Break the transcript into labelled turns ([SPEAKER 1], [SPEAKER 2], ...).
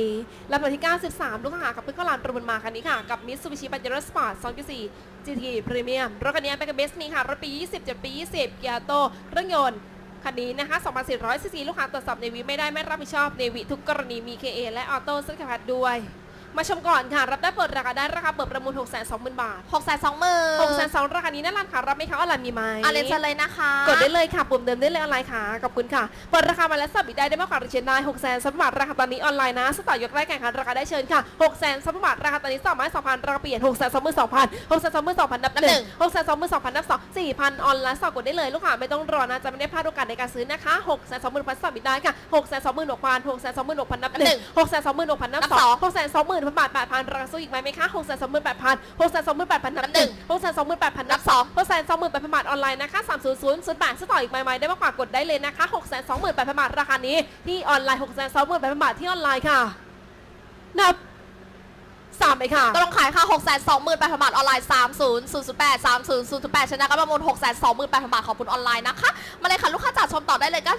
[SPEAKER 1] นี้ลำดับที่ 93 ลูกค้ากับเพื่อนข้าวหลามประมูลมาคันนี้ค่ะ กับมิสซูบิชิปาเจโร่สปอร์ต2.4 GT Premium รถคันนี้เป็นกับเบสนี้ค่ะ รถปี 20 7 ปี 20 เกียร์โต เครื่องยนต์ คันนี้นะคะ2,400ซีซีลูกค้าตรวจสอบในวิไม่ได้ไม่รับผิดชอบในวิทุกกรณีมี KA และออโต้ซึ่งพัดด้วย มาชมก่อนค่ะ รับได้เปิดราคาได้ราคาเปิด ประมูล620,000บาท
[SPEAKER 2] หกแสนสองหมื่น
[SPEAKER 1] 6,200ราคานี้น่ารักค่ะรับไหมคะออนไลน์มีไหม
[SPEAKER 2] อะเรียนเชิญเลยนะคะ
[SPEAKER 1] กดได้เลยค่ะปุ่มเดิมได้เลยออนไลน์ค่ะขอบคุณค่ะเปิดราคามาแล้วสับอีกได้ได้มากกว่าเชนได้6แสนสัปบาทราคาตอนนี้ออนไลน์นะสต่อยกแรกแข่งขันราคาได้เชิญค่ะ6แสนสัปบาทราคาตอนนี้2 2 0 0 0ราคาเปลี่ยน6แสน2 2 0 0 0 6แสน2 2 0 0 0นับหนึ่ง6แสน2 2 0 0 0นับสอง 4,000 ออนไลน์สอบกดได้เลยลูกค้าไม่ต้องรอนะจะไม่ได้พลาดโอกาสในการซื้อนะคะ6แสน2 0 0 0 0พันสับอีกได้ค่ะ6แสน2 6 0 0 0 6แสน2 6 0 0 0นับหนึ่ง6แสน2 6 0 0 0นับสอง6แสน2 0 0 0 0บาท8,000ราคาสู้อีกไหมไหมคะ6แสน2 8 0 0 0 6แสน2 8 0 0 0นับหนึ่ง6แสน2 8 0 0นับสอง6แสน2 8 0 0 0บาทออนไลน์นะคะ3 0 0 0 0 8ซื้อต่ออีกไหมไหมได้มากกว่ากดได้เลยนะคะ6 2 8 0 0 0บาทราคานี้ที่ออนไลน์6 2 8 0 0 0บาทที่ออนไลน์ค่ะนับ 3ไปค่ะ
[SPEAKER 2] ตกลงขายค่ะหกแสนสองหมื่นแปดพันบาทออนไลน์สามศูนย์ศูนย์ศูนย์แปดสามศูนย์ศูนย์แปดชนะก็ประมูลหกแสนสองหมื่นแปดพันบาทขอบคุณออนไลน์นะคะ มาเลยค่ะ ลูกค้าจัดชมต่อได้เลยก็